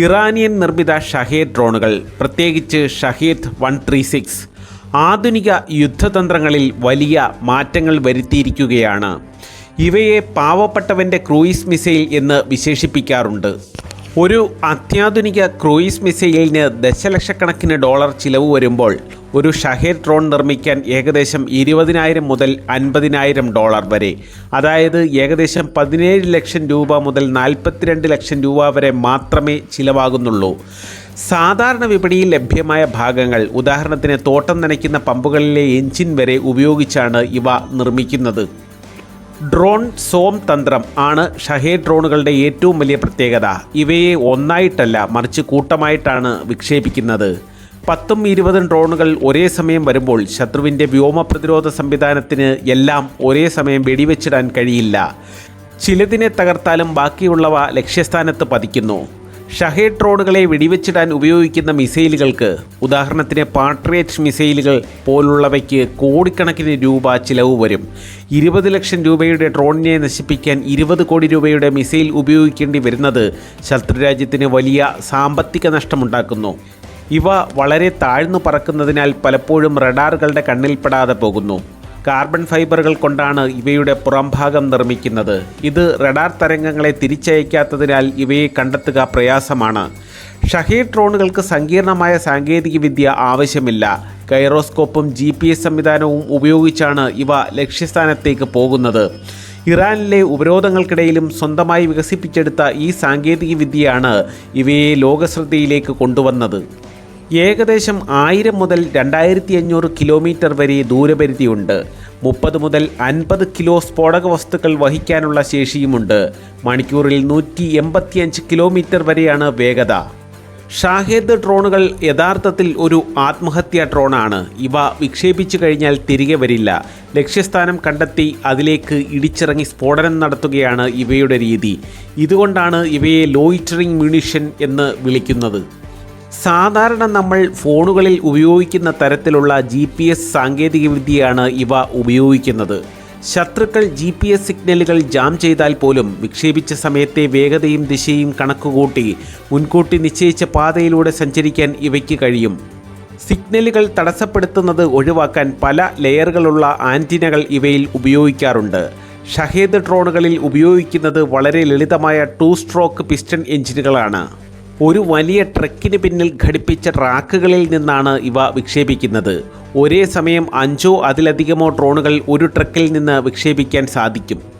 Iranian നിർമ്മിത ഷഹേദ് ഡ്രോണുകൾ പ്രത്യേകിച്ച് ഷഹീദ് വൺ ത്രീ സിക്സ് ആധുനിക യുദ്ധതന്ത്രങ്ങളിൽ വലിയ മാറ്റങ്ങൾ വരുത്തിയിരിക്കുകയാണ്. ഇവയെ പാവപ്പെട്ടവന്റെ ക്രൂയിസ് മിസൈൽ എന്ന് വിശേഷിപ്പിക്കാറുണ്ട്. ഒരു അത്യാധുനിക ക്രൂയിസ് മിസൈലിന് ദശലക്ഷക്കണക്കിന് ഡോളർ ചിലവ് വരുമ്പോൾ ഒരു ഷഹേർ ഡ്രോൺ നിർമ്മിക്കാൻ ഏകദേശം ഇരുപതിനായിരം മുതൽ അൻപതിനായിരം ഡോളർ വരെ. അതായത് ഏകദേശം പതിനേഴ് ലക്ഷം രൂപ മുതൽ നാൽപ്പത്തിരണ്ട് ലക്ഷം രൂപ വരെ മാത്രമേ ചിലവാകുന്നുള്ളൂ. സാധാരണ വിപണിയിൽ ലഭ്യമായ ഭാഗങ്ങൾ ഉദാഹരണത്തിന് തോട്ടം നനയ്ക്കുന്ന പമ്പുകളിലെ എഞ്ചിൻ വരെ ഉപയോഗിച്ചാണ് ഇവ നിർമ്മിക്കുന്നത്. ഡ്രോൺ സോം തന്ത്രം ആണ് ഷഹേ ഡ്രോണുകളുടെ ഏറ്റവും വലിയ പ്രത്യേകത. ഇവയെ ഒന്നായിട്ടല്ല മറിച്ച് കൂട്ടമായിട്ടാണ് വിക്ഷേപിക്കുന്നത്. പത്തും ഇരുപതും ഡ്രോണുകൾ ഒരേ സമയം വരുമ്പോൾ ശത്രുവിന്റെ വ്യോമ പ്രതിരോധ സംവിധാനത്തിന് എല്ലാം ഒരേ സമയം വെടിവെച്ചിടാൻ കഴിയില്ല. ചിലതിനെ തകർത്താലും ബാക്കിയുള്ളവ ലക്ഷ്യസ്ഥാനത്ത് പതിക്കുന്നു. ഷഹേഡ് ഡ്രോണുകളെ വെടിവെച്ചിടാൻ ഉപയോഗിക്കുന്ന മിസൈലുകൾക്ക് ഉദാഹരണത്തിന് പാട്രിയറ്റ് മിസൈലുകൾ പോലുള്ളവയ്ക്ക് കോടിക്കണക്കിന് രൂപ ചിലവ് വരും. ഇരുപത് ലക്ഷം രൂപയുടെ ഡ്രോണിനെ നശിപ്പിക്കാൻ ഇരുപത് കോടി രൂപയുടെ മിസൈൽ ഉപയോഗിക്കേണ്ടി വരുന്നത് ശത്രുരാജ്യത്തിന് വലിയ സാമ്പത്തിക നഷ്ടമുണ്ടാക്കുന്നു. ഇവ വളരെ താഴ്ന്നു പറക്കുന്നതിനാൽ പലപ്പോഴും റഡാറുകളുടെ കണ്ണിൽപ്പെടാതെ പോകുന്നു. കാർബൺ ഫൈബറുകൾ കൊണ്ടാണ് ഇവയുടെ പുറംഭാഗം നിർമ്മിക്കുന്നത്. ഇത് റഡാർ തരംഗങ്ങളെ തിരിച്ചയക്കാത്തതിനാൽ ഇവയെ കണ്ടെത്തുക പ്രയാസമാണ്. ഷഹീർ ഡ്രോണുകൾക്ക് സങ്കീർണമായ സാങ്കേതികവിദ്യ ആവശ്യമില്ല. കൈറോസ്കോപ്പും ജി പി എസ് സംവിധാനവും ഉപയോഗിച്ചാണ് ഇവ ലക്ഷ്യസ്ഥാനത്തേക്ക് പോകുന്നത്. ഇറാനിലെ ഉപരോധങ്ങൾക്കിടയിലും സ്വന്തമായി വികസിപ്പിച്ചെടുത്ത ഈ സാങ്കേതികവിദ്യയാണ് ഇവയെ ലോകശ്രദ്ധയിലേക്ക് കൊണ്ടുവന്നത്. ഏകദേശം ആയിരം മുതൽ രണ്ടായിരത്തി അഞ്ഞൂറ് കിലോമീറ്റർ വരെ ദൂരപരിധിയുണ്ട്. മുപ്പത് മുതൽ അൻപത് കിലോ സ്ഫോടക വസ്തുക്കൾ വഹിക്കാനുള്ള ശേഷിയുമുണ്ട്. മണിക്കൂറിൽ നൂറ്റി എൺപത്തിയഞ്ച് കിലോമീറ്റർ വരെയാണ് വേഗത. ഷാഹേദ് ഡ്രോണുകൾ യഥാർത്ഥത്തിൽ ഒരു ആത്മഹത്യാ ഡ്രോണാണ്. ഇവ വിക്ഷേപിച്ചു കഴിഞ്ഞാൽ തിരികെ വരില്ല. ലക്ഷ്യസ്ഥാനം കണ്ടെത്തി അതിലേക്ക് ഇടിച്ചിറങ്ങി സ്ഫോടനം നടത്തുകയാണ് ഇവയുടെ രീതി. ഇതുകൊണ്ടാണ് ഇവയെ ലോയിറ്ററിംഗ് മ്യൂണിഷൻ എന്ന് വിളിക്കുന്നത്. സാധാരണ നമ്മൾ ഫോണുകളിൽ ഉപയോഗിക്കുന്ന തരത്തിലുള്ള ജി പി എസ് സാങ്കേതികവിദ്യയാണ് ഇവ ഉപയോഗിക്കുന്നത്. ശത്രുക്കൾ ജി പി എസ് സിഗ്നലുകൾ ജാം ചെയ്താൽ പോലും വിക്ഷേപിച്ച സമയത്തെ വേഗതയും ദിശയും കണക്കുകൂട്ടി മുൻകൂട്ടി നിശ്ചയിച്ച പാതയിലൂടെ സഞ്ചരിക്കാൻ ഇവയ്ക്ക് കഴിയും. സിഗ്നലുകൾ തടസ്സപ്പെടുത്തുന്നത് ഒഴിവാക്കാൻ പല ലെയറുകളുള്ള ആന്റിനകൾ ഇവയിൽ ഉപയോഗിക്കാറുണ്ട്. ഷഹേദ് ഡ്രോണുകളിൽ ഉപയോഗിക്കുന്നത് വളരെ ലളിതമായ ടു സ്ട്രോക്ക് പിസ്റ്റൺ എഞ്ചിനുകളാണ്. ഒരു വലിയ ട്രക്കിന് പിന്നിൽ ഘടിപ്പിച്ച ട്രാക്കുകളിൽ നിന്നാണ് ഇവ വിക്ഷേപിക്കുന്നത്. ഒരേ സമയം അഞ്ചോ അതിലധികമോ ഡ്രോണുകൾ ഒരു ട്രക്കിൽ നിന്ന് വിക്ഷേപിക്കാൻ സാധിക്കും.